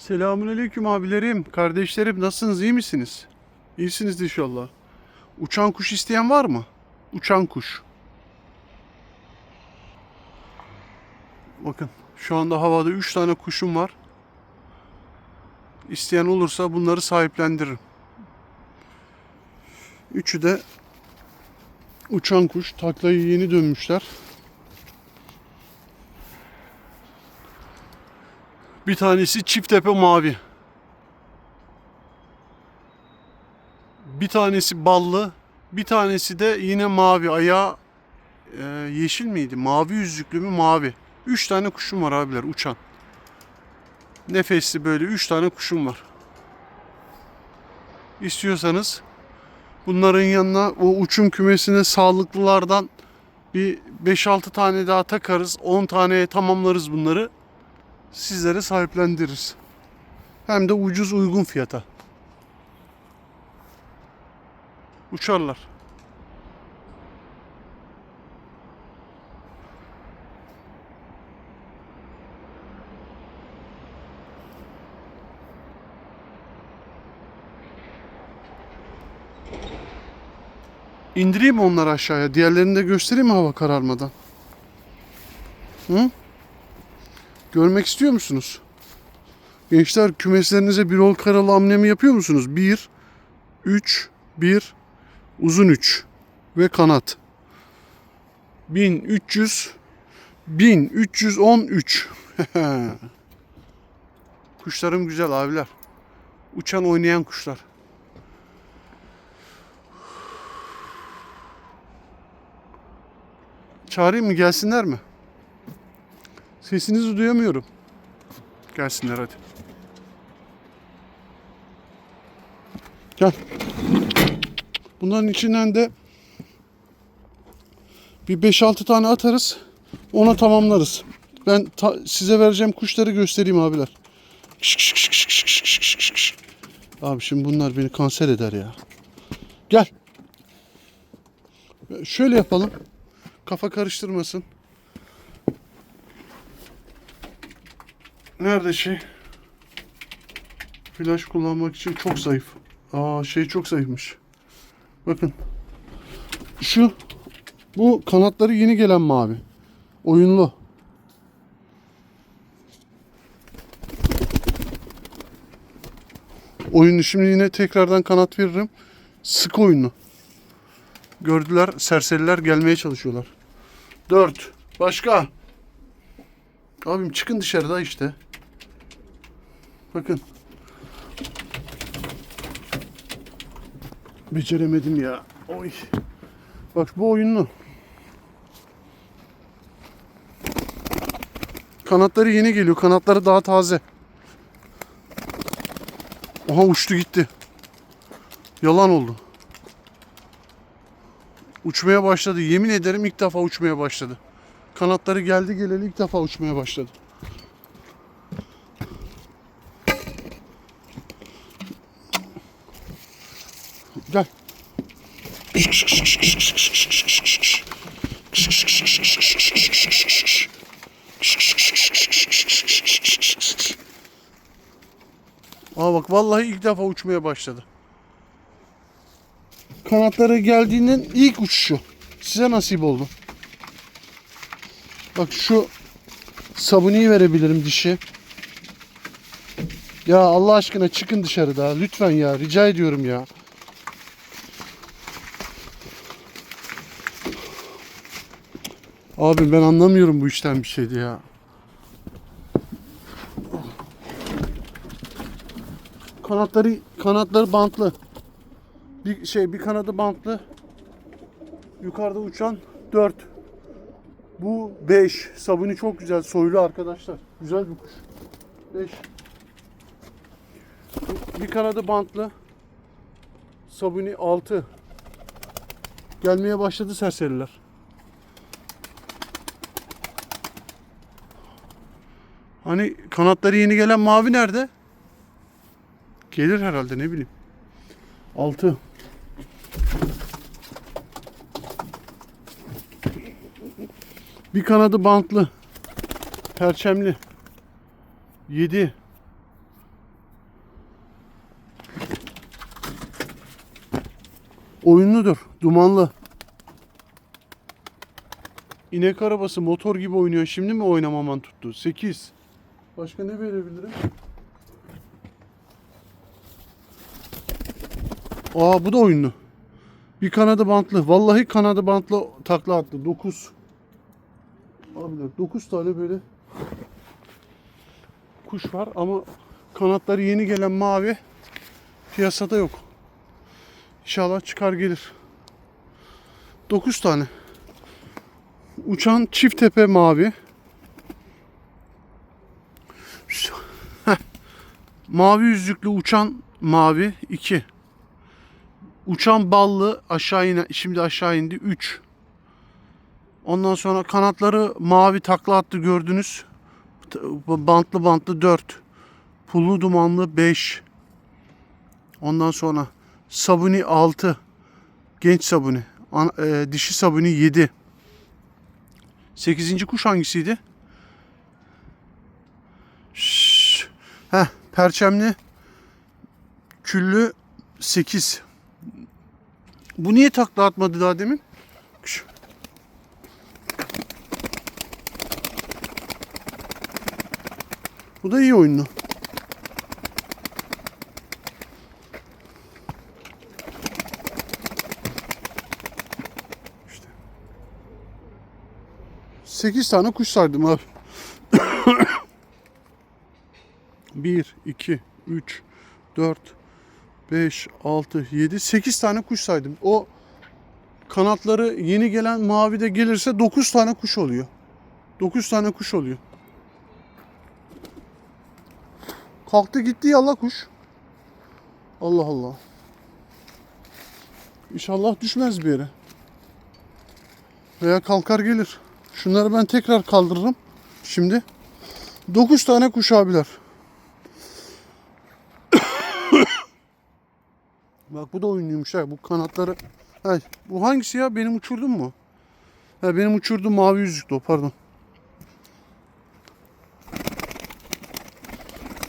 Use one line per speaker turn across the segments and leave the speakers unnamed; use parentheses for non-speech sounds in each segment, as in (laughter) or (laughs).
Selamünaleyküm abilerim, kardeşlerim. Nasılsınız, iyi misiniz? İyisiniz inşallah. Uçan kuş isteyen var mı? Uçan kuş. Bakın şu anda havada 3 tane kuşum var. İsteyen olursa bunları sahiplendiririm. Üçü de uçan kuş. Taklayı yeni dönmüşler. Bir tanesi çift tepe mavi. Bir tanesi ballı. Bir tanesi de yine mavi. Ayağı e, yeşil miydi? Mavi yüzlüklü mü? Mavi. Üç tane kuşum var abiler uçan. Nefesli böyle üç tane kuşum var. İstiyorsanız bunların yanına o uçum kümesine sağlıklılardan bir 5-6 tane daha takarız. 10 taneye tamamlarız bunları sizlere sahiplendiririz. Hem de ucuz uygun fiyata. Uçarlar. İndireyim onları aşağıya? Diğerlerini de göstereyim mi hava kararmadan? Hı? Görmek istiyor musunuz? Gençler kümeslerinize bir ol karalı amnemi yapıyor musunuz? 1, 3, 1, uzun 3 ve kanat. 1300, 1313. (laughs) Kuşlarım güzel abiler. Uçan oynayan kuşlar. Çağırayım mı gelsinler mi? Sesinizi duyamıyorum. Gelsinler hadi. Gel. Bunların içinden de bir 5-6 tane atarız. Ona tamamlarız. Ben ta- size vereceğim kuşları göstereyim abiler. Kış, kış, kış, kış, kış, kış, kış, kış. Abi şimdi bunlar beni kanser eder ya. Gel. Şöyle yapalım. Kafa karıştırmasın. Nerede şey? Flash kullanmak için çok zayıf. Aa şey çok zayıfmış. Bakın. Şu bu kanatları yeni gelen mavi. Oyunlu. Oyunlu şimdi yine tekrardan kanat veririm. Sık oyunlu. Gördüler serseriler gelmeye çalışıyorlar. 4. Başka. Abim çıkın dışarıda işte. Bakın. Beceremedim ya. Oy. Bak bu oyunlu. Kanatları yeni geliyor. Kanatları daha taze. Oha uçtu gitti. Yalan oldu. Uçmaya başladı. Yemin ederim ilk defa uçmaya başladı. Kanatları geldi geleli ilk defa uçmaya başladı. Gel. Aa bak vallahi ilk defa uçmaya başladı. Kanatları geldiğinden ilk uçuşu. Size nasip oldu. Bak şu sabuniyi verebilirim dişi. Ya Allah aşkına çıkın dışarıda. Lütfen ya rica ediyorum ya. Abi ben anlamıyorum bu işten bir şeydi ya. Kanatları kanatları bantlı. Bir şey bir kanadı bantlı. Yukarıda uçan 4. Bu 5. Sabuni çok güzel. Soylu arkadaşlar. Güzel bir kuş. 5. Bir kanadı bantlı. Sabuni 6. Gelmeye başladı serseriler. Hani kanatları yeni gelen mavi nerede? Gelir herhalde ne bileyim. 6. Bir kanadı bantlı. Perçemli. 7. Oyunludur. Dumanlı. İnek arabası motor gibi oynuyor. Şimdi mi oynamaman tuttu? 8. Başka ne verebilirim? Aa bu da oyunlu. Bir kanadı bantlı. Vallahi kanadı bantlı takla attı. 9. Abiler 9 tane böyle kuş var ama kanatları yeni gelen mavi piyasada yok. İnşallah çıkar gelir. 9 tane. Uçan çift tepe mavi. Mavi yüzlüklü uçan mavi 2. Uçan ballı aşağı ine şimdi aşağı indi 3. Ondan sonra kanatları mavi takla attı gördünüz. Bantlı bantlı 4. Pullu dumanlı 5. Ondan sonra sabuni 6. Genç sabuni. Ana- e, dişi sabuni 7. 8. kuş hangisiydi? Şşş. Heh, perçemli küllü 8. Bu niye takla atmadı daha demin? Şş. Bu da iyi oyunlu. İşte. 8 tane kuş saydım abi. 1, 2, 3, 4, 5, 6, 7, 8 tane kuş saydım. O kanatları yeni gelen mavi de gelirse 9 tane kuş oluyor. 9 tane kuş oluyor. Kalktı gitti yallah kuş. Allah Allah. İnşallah düşmez bir yere. Veya kalkar gelir. Şunları ben tekrar kaldırırım. Şimdi. 9 tane kuş abiler. Bak bu da oynuyormuş ha. Bu kanatları. Ha, bu hangisi ya? Benim uçurdum mu? Ha, benim uçurduğum mavi yüzüklü o pardon.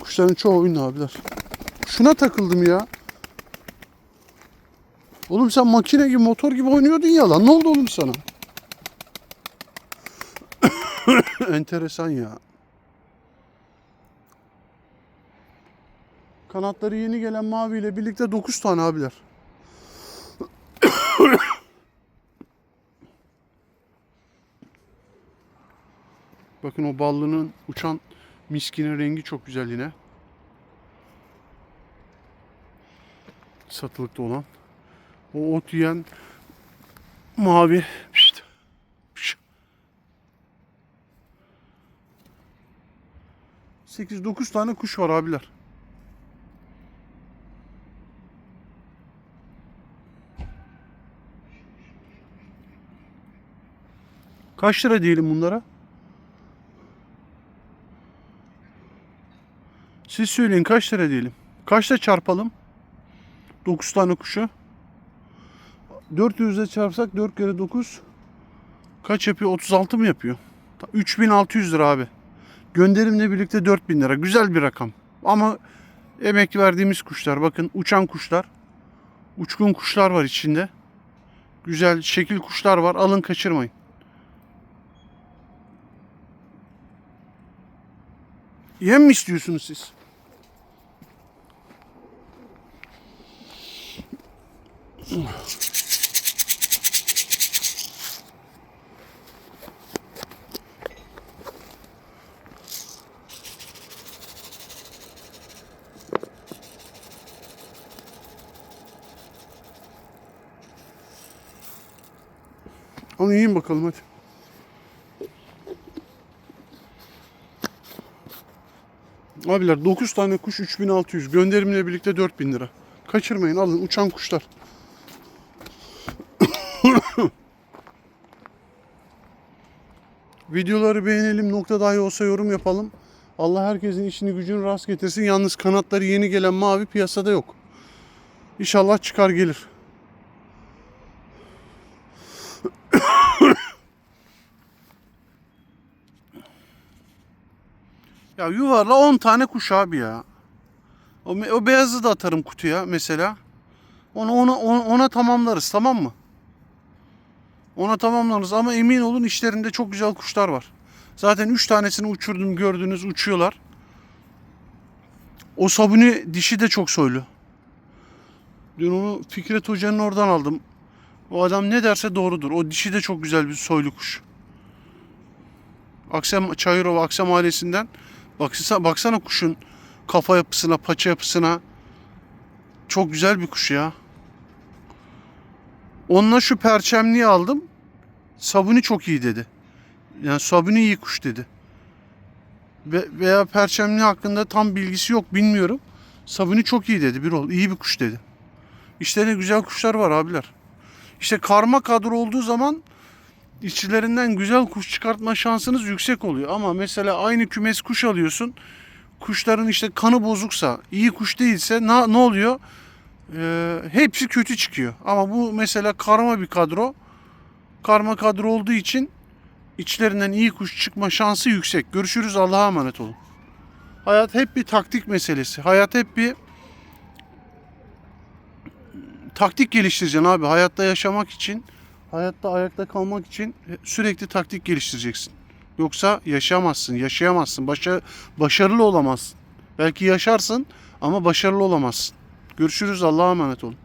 Kuşların çoğu oyunlu abiler. Şuna takıldım ya. Oğlum sen makine gibi motor gibi oynuyordun ya lan. Ne oldu oğlum sana? (coughs) Enteresan ya. Kanatları yeni gelen mavi ile birlikte 9 tane abiler. (coughs) Bakın o ballının uçan miskinin rengi çok güzel yine. Satılıkta olan. O ot yiyen mavi. Pişt. Pişt. 8-9 tane kuş var abiler. Kaç lira diyelim bunlara? Siz söyleyin kaç lira diyelim? Kaçta çarpalım? 9 tane kuşu. 400 ile çarpsak 4 kere 9 kaç yapıyor? 36 mı yapıyor? 3600 lira abi. Gönderimle birlikte 4000 lira. Güzel bir rakam. Ama emek verdiğimiz kuşlar. Bakın uçan kuşlar. Uçkun kuşlar var içinde. Güzel şekil kuşlar var. Alın kaçırmayın. Yem mi istiyorsunuz siz? Onu yiyin bakalım hadi. Abiler 9 tane kuş 3600. Gönderimle birlikte 4000 lira. Kaçırmayın alın uçan kuşlar. (coughs) Videoları beğenelim nokta dahi olsa yorum yapalım. Allah herkesin işini gücünü rast getirsin. Yalnız kanatları yeni gelen mavi piyasada yok. İnşallah çıkar gelir. Ya yuvarla 10 tane kuş abi ya. O, o beyazı da atarım kutuya mesela. Onu ona, ona, ona tamamlarız tamam mı? Ona tamamlarız ama emin olun işlerinde çok güzel kuşlar var. Zaten 3 tanesini uçurdum gördünüz uçuyorlar. O sabuni dişi de çok soylu. Dün onu Fikret Hoca'nın oradan aldım. O adam ne derse doğrudur. O dişi de çok güzel bir soylu kuş. Aksem Çayırova Aksem ailesinden baksana, baksana kuşun kafa yapısına, paça yapısına. Çok güzel bir kuş ya. Onunla şu perçemliği aldım. Sabuni çok iyi dedi. Yani Sabuni iyi kuş dedi. Ve, veya perçemli hakkında tam bilgisi yok bilmiyorum. Sabuni çok iyi dedi bir ol. iyi bir kuş dedi. İşte ne güzel kuşlar var abiler. İşte karma kadro olduğu zaman içlerinden güzel kuş çıkartma şansınız yüksek oluyor. Ama mesela aynı kümes kuş alıyorsun. Kuşların işte kanı bozuksa, iyi kuş değilse ne, ne oluyor? Ee, hepsi kötü çıkıyor. Ama bu mesela karma bir kadro. Karma kadro olduğu için içlerinden iyi kuş çıkma şansı yüksek. Görüşürüz Allah'a emanet olun. Hayat hep bir taktik meselesi. Hayat hep bir taktik geliştireceksin abi. Hayatta yaşamak için, hayatta ayakta kalmak için sürekli taktik geliştireceksin. Yoksa yaşayamazsın, yaşayamazsın, başa, başarılı olamazsın. Belki yaşarsın ama başarılı olamazsın. Görüşürüz Allah'a emanet olun.